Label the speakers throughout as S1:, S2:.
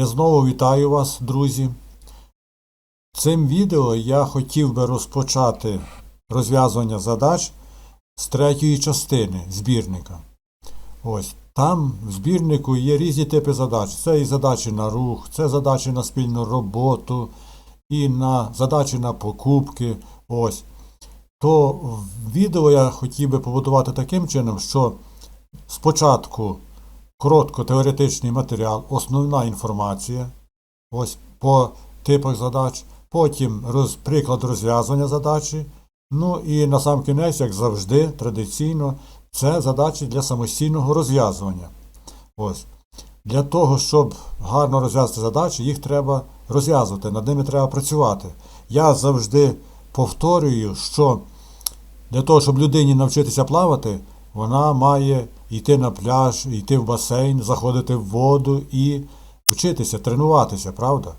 S1: Я знову вітаю вас, друзі. Цим відео я хотів би розпочати розв'язування задач з третьої частини збірника. Ось там в збірнику є різні типи задач. Це і задачі на рух, це задачі на спільну роботу, і на задачі на покупки. Ось. То відео я хотів би побудувати таким чином, що спочатку коротко теоретичний матеріал, основна інформація, ось по типах задач, потім роз, приклад розв'язання задачі. Ну і на сам кінець, як завжди, традиційно, це задачі для самостійного розв'язування. Ось. Для того, щоб гарно розв'язати задачі, їх треба розв'язувати, над ними треба працювати. Я завжди повторюю, що для того, щоб людині навчитися плавати, вона має йти на пляж, йти в басейн, заходити в воду і вчитися, тренуватися, правда?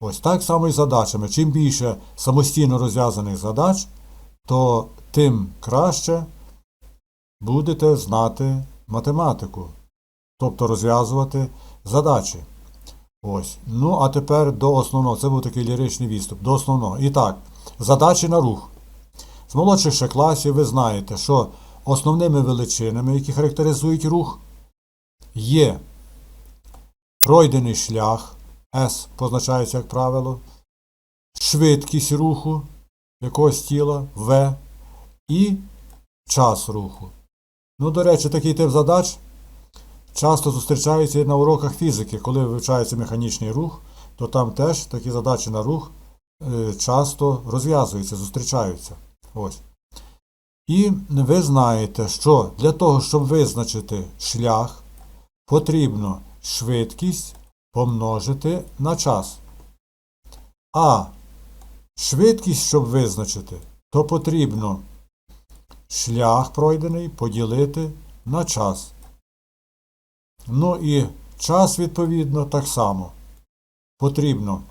S1: Ось так само і з задачами. Чим більше самостійно розв'язаних задач, то тим краще будете знати математику, тобто розв'язувати задачі. Ось. Ну, а тепер до основного. Це був такий ліричний відступ. До основного. І так, задачі на рух. З молодших ще класів ви знаєте, що основними величинами, які характеризують рух, є пройдений шлях, S позначається, як правило, швидкість руху якогось тіла, V і час руху. Ну, до речі, такий тип задач часто зустрічається і на уроках фізики, коли вивчається механічний рух, то там теж такі задачі на рух е, часто розв'язуються, зустрічаються. Ось. І ви знаєте, що для того, щоб визначити шлях, потрібно швидкість помножити на час. А швидкість, щоб визначити, то потрібно шлях пройдений поділити на час. Ну і час, відповідно, так само. Потрібно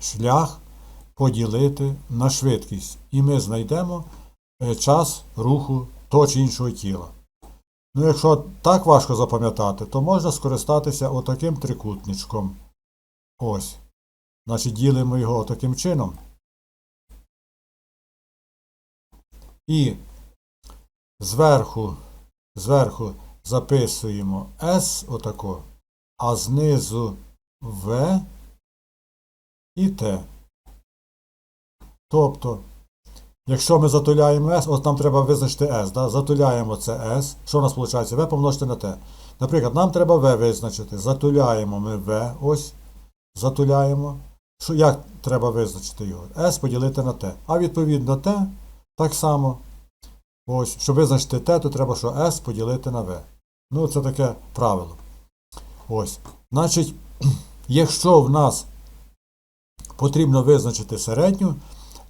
S1: шлях поділити на швидкість. І ми знайдемо час руху того чи іншого тіла. Ну, якщо так важко запам'ятати, то можна скористатися отаким трикутничком. Ось. Значить, ділимо його таким чином. І зверху, зверху записуємо S отако, а знизу V і T. Тобто, якщо ми затуляємо S, от нам треба визначити S, да? затуляємо це S, що у нас виходить? V помножити на T. Наприклад, нам треба V визначити. Затуляємо ми V, ось, затуляємо. Що, як треба визначити його? S поділити на T. А відповідно T так само. Ось, щоб визначити T, то треба, що S поділити на V. Ну, це таке правило. Ось. Значить, якщо в нас потрібно визначити середню,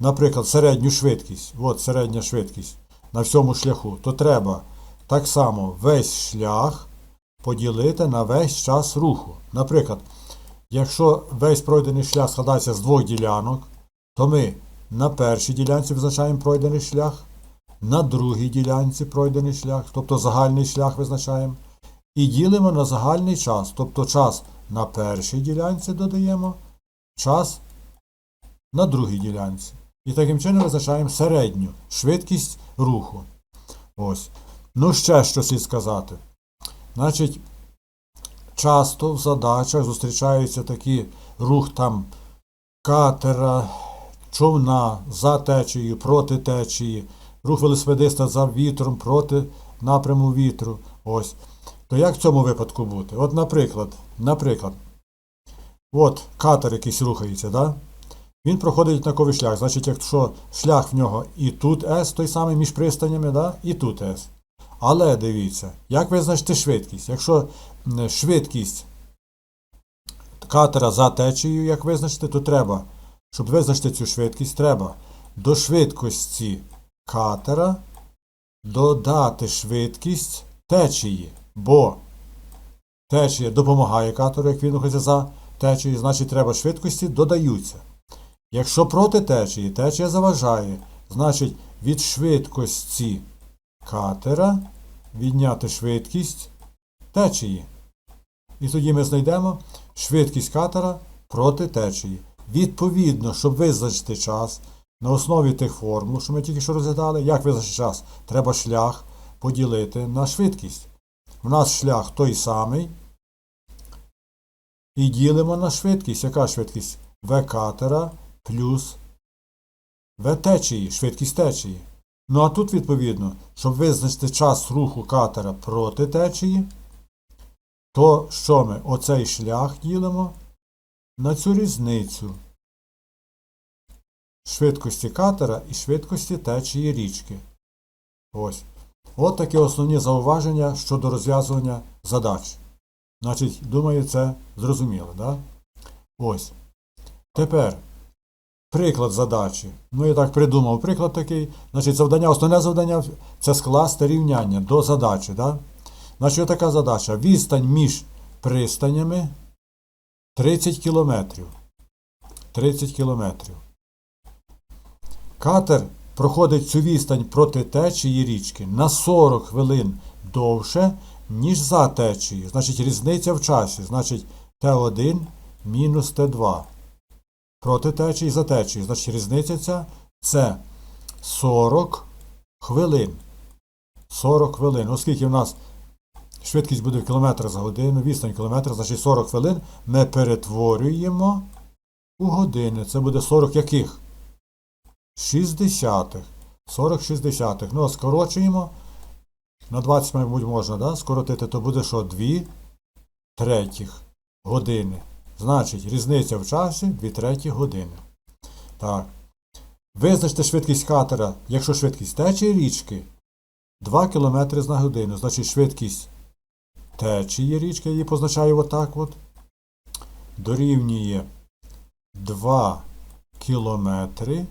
S1: наприклад, середню швидкість, от середня швидкість на всьому шляху, то треба так само весь шлях поділити на весь час руху. Наприклад, якщо весь пройдений шлях складається з двох ділянок, то ми на першій ділянці визначаємо пройдений шлях, на другій ділянці пройдений шлях, тобто загальний шлях визначаємо, і ділимо на загальний час, тобто час на першій ділянці додаємо, час на другій ділянці. І таким чином визначаємо середню швидкість руху. Ось. Ну, ще що слід сказати. Значить, часто в задачах зустрічаються такі рух там катера, човна за течією, проти течії, рух велосипедиста за вітром проти напряму вітру. Ось. То як в цьому випадку бути? От, наприклад, наприклад, от катер якийсь рухається, да? Він проходить однаковий шлях. Значить, якщо шлях в нього і тут S, той самий між пристанями, да? і тут S. Але дивіться, як визначити швидкість? Якщо швидкість катера за течією, як визначити, то треба, щоб визначити цю швидкість, треба до швидкості катера додати швидкість течії. Бо течія допомагає катеру, як він рухається за течією, значить треба швидкості додаються. Якщо проти течії, течія заважає, значить від швидкості катера відняти швидкість течії. І тоді ми знайдемо швидкість катера проти течії. Відповідно, щоб визначити час на основі тих формул, що ми тільки що розглядали, як визначити час? Треба шлях поділити на швидкість. У нас шлях той самий. І ділимо на швидкість. Яка швидкість? В катера плюс В течії, швидкість течії. Ну а тут, відповідно, щоб визначити час руху катера проти течії, то що ми? Оцей шлях ділимо на цю різницю швидкості катера і швидкості течії річки. Ось. От такі основні зауваження щодо розв'язування задач. Значить, думаю, це зрозуміло, да? Ось. Тепер приклад задачі. Ну, я так придумав приклад такий. Значить, завдання, основне завдання це скласти рівняння до задачі. Да? Значить, така задача. Відстань між пристанями 30 кілометрів. 30 кілометрів. Катер проходить цю відстань проти течії річки на 40 хвилин довше, ніж за течією. Значить, різниця в часі. Значить, Т1 мінус Т2. Проти течії за течією. Значить, різниця ця це 40 хвилин. 40 хвилин. Оскільки в нас швидкість буде в кілометр за годину, відстань кілометр, значить 40 хвилин ми перетворюємо у години. Це буде 40 яких? 60. 40 60. Ну, а скорочуємо. На 20, мабуть, можна, да? скоротити, то буде що? 2 третіх години. Значить, різниця в часі 2 треті години. Так. Визначте швидкість катера, якщо швидкість течії річки 2 км на годину. Значить, швидкість течії річки, я її позначаю отак от, дорівнює 2 кілометри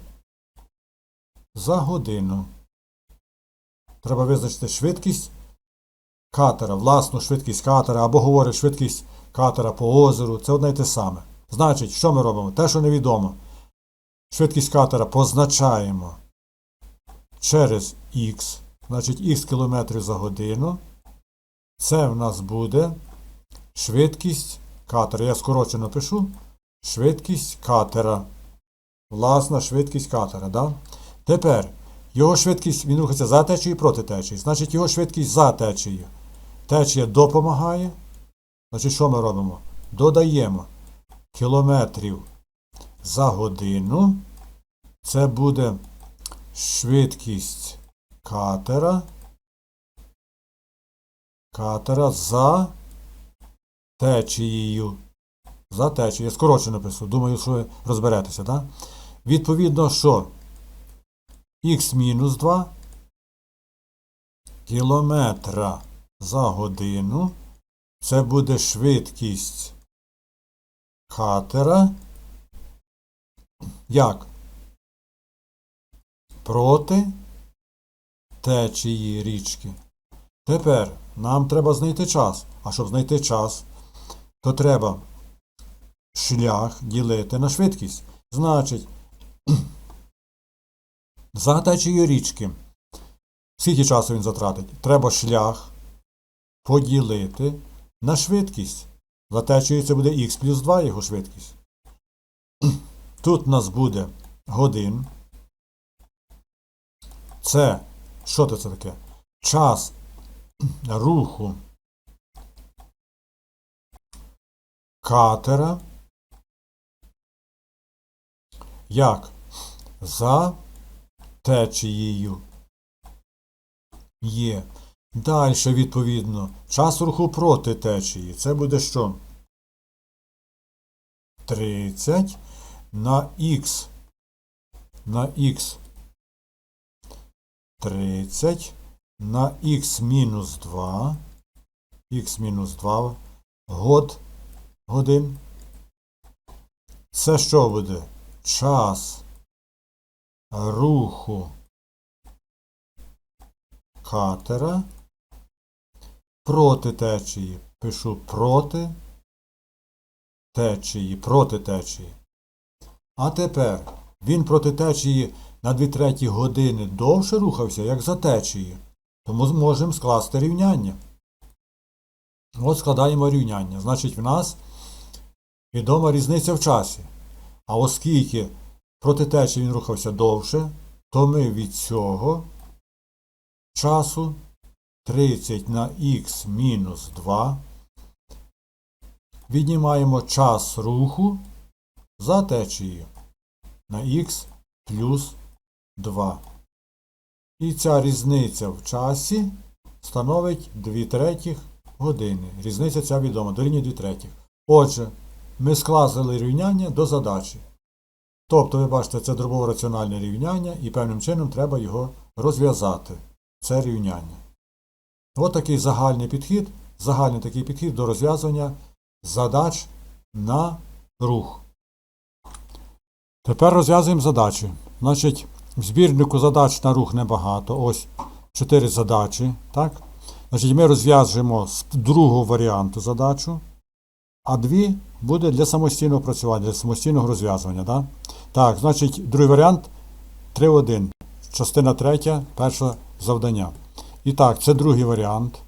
S1: за годину. Треба визначити швидкість катера, власну швидкість катера, або говорить швидкість катера по озеру. Це одне й те саме. Значить, що ми робимо? Те, що невідомо. Швидкість катера позначаємо через х, значить х кілометрів за годину. Це в нас буде швидкість катера. Я скорочено пишу. Швидкість катера. Власна швидкість катера. Да? Тепер його швидкість, він рухається за течією і проти течії. Значить, його швидкість за течією. Течія допомагає. Значить, що ми робимо? Додаємо кілометрів за годину. Це буде швидкість катера. Катера за течією. За течією. Я скорочено пишу. Думаю, що ви розберетеся, так? Відповідно, що х мінус 2 кілометра за годину. Це буде швидкість катера. Як? Проти течії річки. Тепер нам треба знайти час. А щоб знайти час, то треба шлях ділити на швидкість. Значить, за течією річки. Скільки часу він затратить? Треба шлях поділити на швидкість. За течією це буде х плюс 2 його швидкість. Тут у нас буде годин. Це, що це таке? Час руху катера. Як? За течією. Є. Далі, відповідно, час руху проти течії. Це буде що? 30 на х. На х 30 на х мінус 2. х мінус 2 год годин. Це що буде? Час руху катера проти течії. Пишу проти течії, проти течії. А тепер він проти течії на 2 треті години довше рухався, як за течією. Тому зможемо скласти рівняння. От складаємо рівняння. Значить, в нас відома різниця в часі. А оскільки проти течії він рухався довше, то ми від цього часу 30 на х мінус 2 віднімаємо час руху за течією на х плюс 2. І ця різниця в часі становить 2 третіх години. Різниця ця відома, дорівнює 2 третіх. Отже, ми скласили рівняння до задачі. Тобто, ви бачите, це дробово раціональне рівняння, і певним чином треба його розв'язати. Це рівняння. Ось такий загальний підхід, загальний такий підхід до розв'язування задач на рух. Тепер розв'язуємо задачі. Значить, в збірнику задач на рух небагато. Ось 4 задачі. Так? Значить, ми розв'яжемо з другого варіанту задачу, а дві буде для самостійного працювання, для самостійного розв'язування. Так? так, значить, другий варіант 3 в 1. Частина третя, перше завдання. І так, це другий варіант.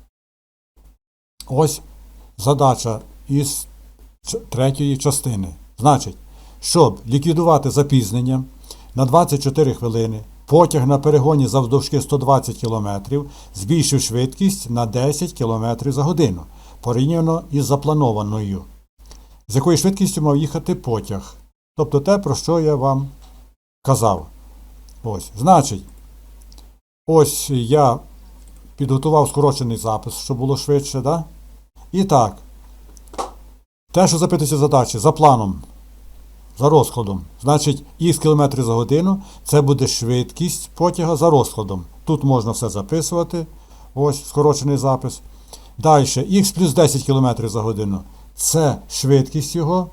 S1: Ось задача із третьої частини. Значить, щоб ліквідувати запізнення на 24 хвилини, потяг на перегоні завдовжки 120 км збільшив швидкість на 10 км за годину, порівняно із запланованою. З якою швидкістю мав їхати потяг. Тобто те, про що я вам казав. Ось, значить, ось я підготував скорочений запис, щоб було швидше, да? І так, те, що запитується задачі, за планом, за розкладом, значить, х км за годину це буде швидкість потяга за розкладом. Тут можна все записувати. Ось скорочений запис. Далі, х плюс 10 км за годину це швидкість його,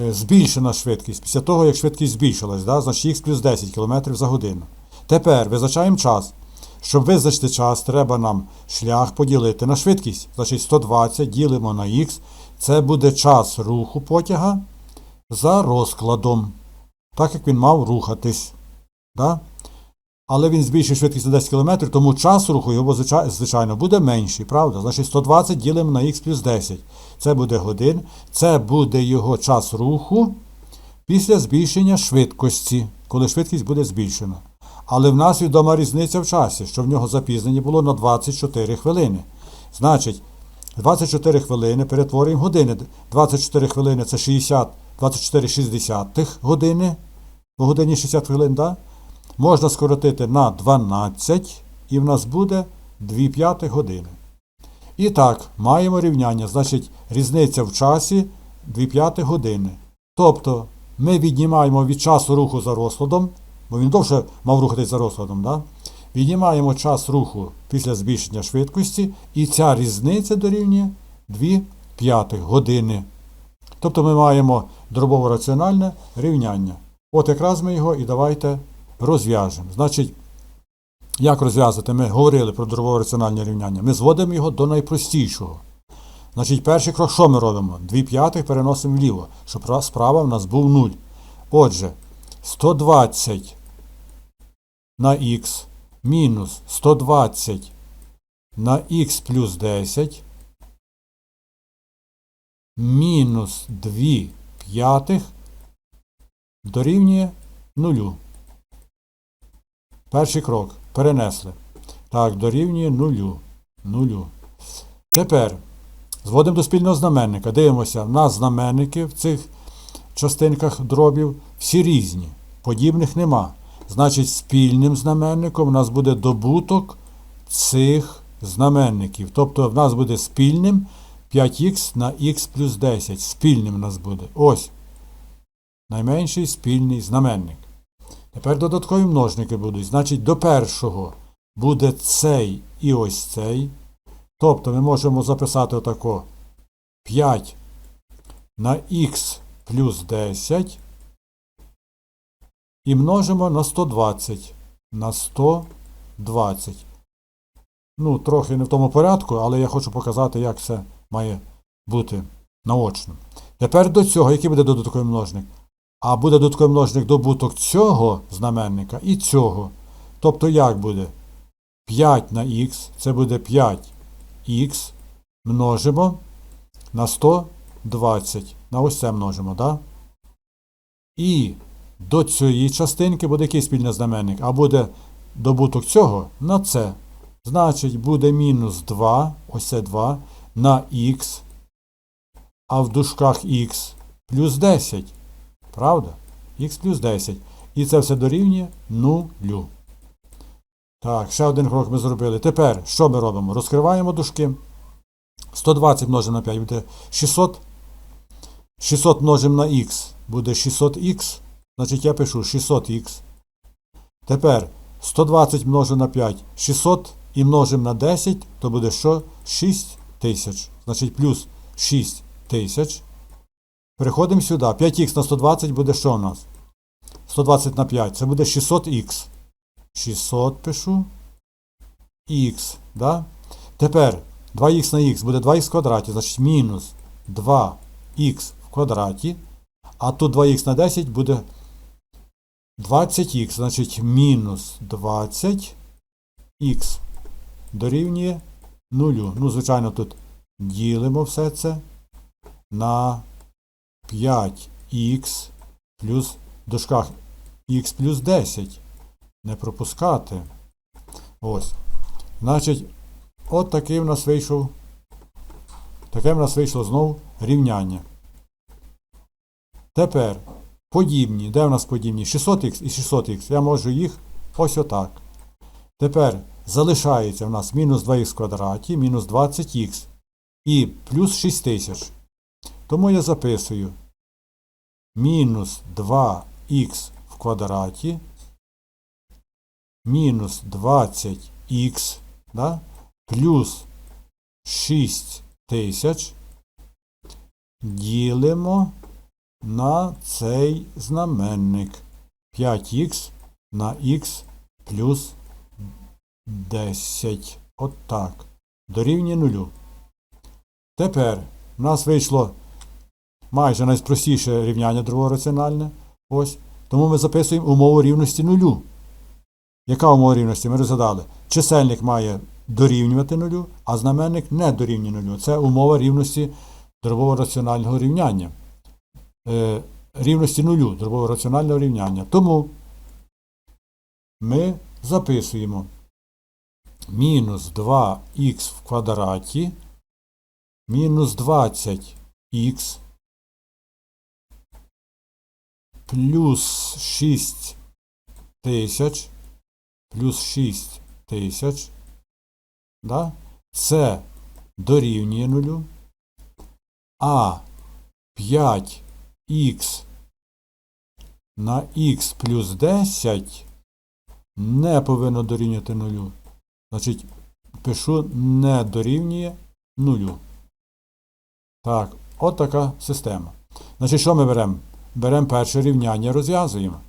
S1: е, збільшена швидкість. Після того, як швидкість збільшилась, да, значить х плюс 10 км за годину. Тепер визначаємо час. Щоб визначити час, треба нам шлях поділити на швидкість. Значить 120 ділимо на х. Це буде час руху потяга за розкладом, так як він мав рухатись. Да? Але він збільшив швидкість на 10 км, тому час руху його, звичайно, буде менший, правда? Значить 120 ділимо на х плюс 10. Це буде годин. Це буде його час руху після збільшення швидкості, коли швидкість буде збільшена. Але в нас відома різниця в часі, що в нього запізнення було на 24 хвилини. Значить, 24 хвилини перетворюємо години. 24 хвилини це 60, 24 60 години. В годині 60 хвилин, да? Можна скоротити на 12, і в нас буде 2 п'ятих години. І так, маємо рівняння, значить, різниця в часі 2 п'ятих години. Тобто, ми віднімаємо від часу руху за розкладом, бо він довше мав рухатись за розкладом, да? віднімаємо час руху після збільшення швидкості, і ця різниця дорівнює 2 п'ятих години. Тобто ми маємо дробово-раціональне рівняння. От якраз ми його і давайте розв'яжемо. Значить, як розв'язати? Ми говорили про дробово-раціональне рівняння. Ми зводимо його до найпростішого. Значить, перший крок, що ми робимо? 2 п'ятих переносимо вліво, щоб справа в нас був 0. Отже, 120 на х мінус 120 на х плюс 10 мінус 2 п'ятих дорівнює 0. Перший крок. Перенесли. Так, дорівнює 0. 0. Тепер зводимо до спільного знаменника. Дивимося, в нас знаменники в цих частинках дробів всі різні. Подібних нема. Значить, спільним знаменником у нас буде добуток цих знаменників. Тобто в нас буде спільним 5х на х плюс 10. Спільним у нас буде. Ось. Найменший спільний знаменник. Тепер додаткові множники будуть. Значить, до першого буде цей і ось цей. Тобто ми можемо записати отако 5 на х плюс 10 і множимо на 120. На 120. Ну, трохи не в тому порядку, але я хочу показати, як це має бути наочно. Тепер до цього, який буде додатковий множник? А буде додатковий множник добуток цього знаменника і цього. Тобто як буде? 5 на х, це буде 5х множимо на 120. На ось це множимо, да? І до цієї частинки буде який спільний знаменник, а буде добуток цього на це. Значить, буде мінус 2, ось це 2, на х, а в дужках х плюс 10. Правда? х плюс 10. І це все дорівнює нулю. Так, ще один крок ми зробили. Тепер що ми робимо? Розкриваємо дужки. 120 множимо на 5 буде 600. 600 множимо на х буде 600х. Значить я пишу 600х. Тепер 120 множимо на 5. 600 і множимо на 10, то буде що? 6 тисяч. Значить плюс 6 тисяч. Переходимо сюди. 5х на 120 буде що у нас? 120 на 5. Це буде 600х. 600 пишу. Х. Да? Тепер 2х на х буде 2х в квадраті, значить мінус 2х в квадраті. А тут 2х на 10 буде 20х, значить мінус 20х дорівнює 0. Ну, звичайно, тут ділимо все це на 5х плюс в дужках х плюс 10. Не пропускати. Ось. Значить, от такий в нас вийшов. Таке в нас вийшло знову рівняння. Тепер подібні. Де в нас подібні? 600х і 600х. Я можу їх ось отак. Тепер залишається в нас мінус 2х в квадраті, мінус 20х і плюс 6000. Тому я записую мінус 2х в квадраті мінус 20х да, плюс 6 тисяч ділимо на цей знаменник 5х на х плюс 10. Отак. Дорівнює нулю. Тепер в нас вийшло майже найпростіше рівняння другораціональне. Ось. Тому ми записуємо умову рівності нулю. Яка умова рівності? Ми розгадали. Чисельник має дорівнювати нулю, а знаменник не дорівнює нулю. Це умова рівності дробово раціонального рівняння. Е, рівності нулю дробово раціонального рівняння. Тому ми записуємо мінус 2х в квадраті мінус 20х плюс 6 тисяч плюс 6 тисяч. Да? Це дорівнює нулю. А 5х на х плюс 10 не повинно дорівнювати нулю. Значить, пишу не дорівнює нулю. Так, от така система. Значить, що ми беремо? Беремо перше рівняння, розв'язуємо.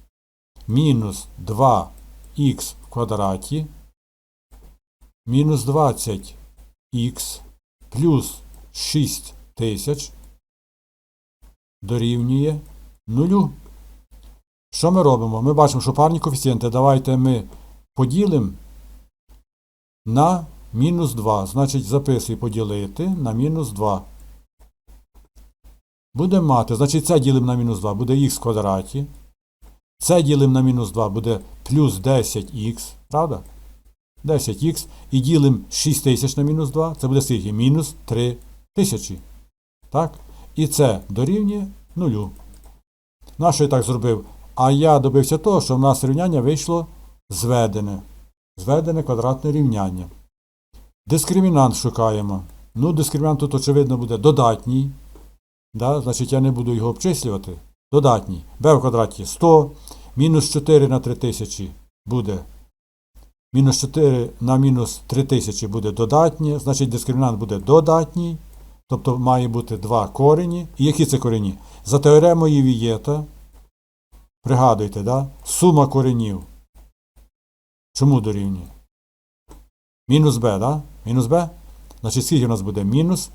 S1: Мінус 2х в квадраті мінус 20х плюс 6 тисяч дорівнює нулю. Що ми робимо? Ми бачимо, що парні коефіцієнти давайте ми поділимо на мінус 2. Значить, записуй поділити на мінус 2. Будемо мати, значить, це ділимо на мінус 2, буде х в квадраті. Це ділимо на мінус 2, буде плюс 10х, правда? 10х. І ділимо 6 тисяч на мінус 2, це буде скільки? Мінус 3 тисячі. Так? І це дорівнює нулю. На що я так зробив? А я добився того, що в нас рівняння вийшло зведене. Зведене квадратне рівняння. Дискримінант шукаємо. Ну, дискримінант тут, очевидно, буде додатній. Да? Значить, я не буду його обчислювати. Додатній. b в квадраті 100. Мінус 4 на 3000 буде. Мінус 4 на мінус 3000 буде додатнє. Значить, дискримінант буде додатній. Тобто має бути два корені. І які це корені? За теоремою Вієта. Пригадуйте, да? сума коренів. Чому дорівнює? Мінус b, да? Мінус b? Значить, скільки у нас буде? Мінус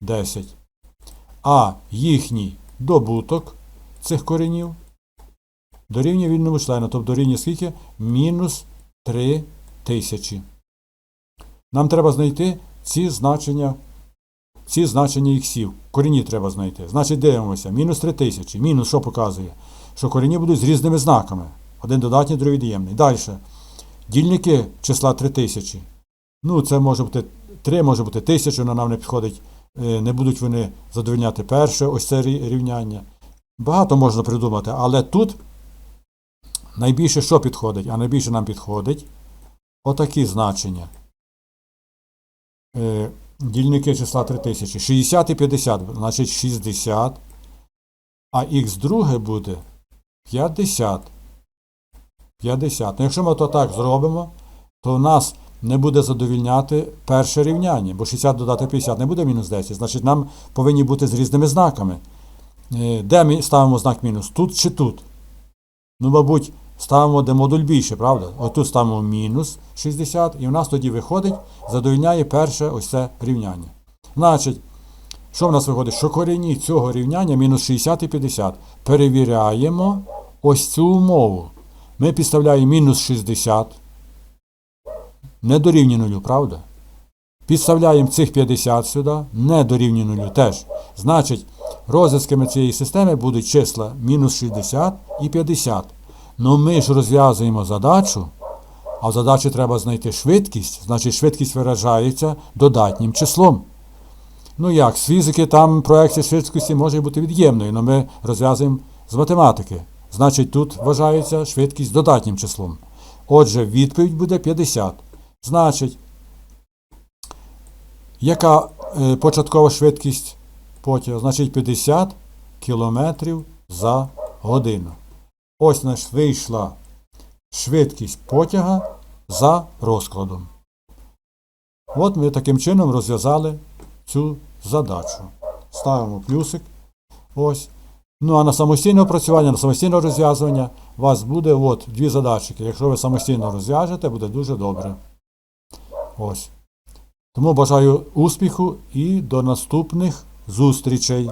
S1: 10. А їхній добуток цих коренів дорівнює вільному члену. Тобто дорівнює скільки? Мінус 3 тисячі. Нам треба знайти ці значення ці значення іксів. Корені треба знайти. Значить, дивимося. Мінус 3000. Мінус що показує? Що корені будуть з різними знаками. Один додатній, другий від'ємний. Далі. Дільники числа 3000. Ну, це може бути 3, може бути 1000, але нам не підходить. Е, Не будуть вони задовольняти перше, ось це рівняння. Багато можна придумати, але тут найбільше що підходить? А найбільше нам підходить отакі значення. Дільники числа 3000. 60 і 50, значить 60. А х друге буде 50. 50. Ну, якщо ми то так зробимо, то в нас не буде задовільняти перше рівняння, бо 60 додати 50 не буде мінус 10. Значить, нам повинні бути з різними знаками. Е, Де ми ставимо знак мінус? Тут чи тут? Ну, мабуть, ставимо де модуль більше, правда? Отут ставимо мінус 60, і в нас тоді виходить, задовільняє перше ось це рівняння. Значить, що в нас виходить? Що корені цього рівняння мінус 60 і 50. Перевіряємо ось цю умову. Ми підставляємо мінус 60. Не дорівнює нулю, правда? Підставляємо цих 50 сюди, не дорівнює нулю теж. Значить, розв'язками цієї системи будуть числа мінус 60 і 50. Ну ми ж розв'язуємо задачу, а в задачі треба знайти швидкість, значить швидкість виражається додатнім числом. Ну як, з фізики там проекція швидкості може бути від'ємною, але ми розв'язуємо з математики. Значить, тут вважається швидкість додатнім числом. Отже, відповідь буде 50. Значить, яка е, початкова швидкість потяга? Значить 50 км за годину. Ось наш вийшла швидкість потяга за розкладом. От ми таким чином розв'язали цю задачу. Ставимо плюсик. Ось. Ну а на самостійне опрацювання, на самостійне розв'язування у вас буде от дві задачки. Якщо ви самостійно розв'яжете, буде дуже добре. Ось. Тому бажаю успіху і до наступних зустрічей.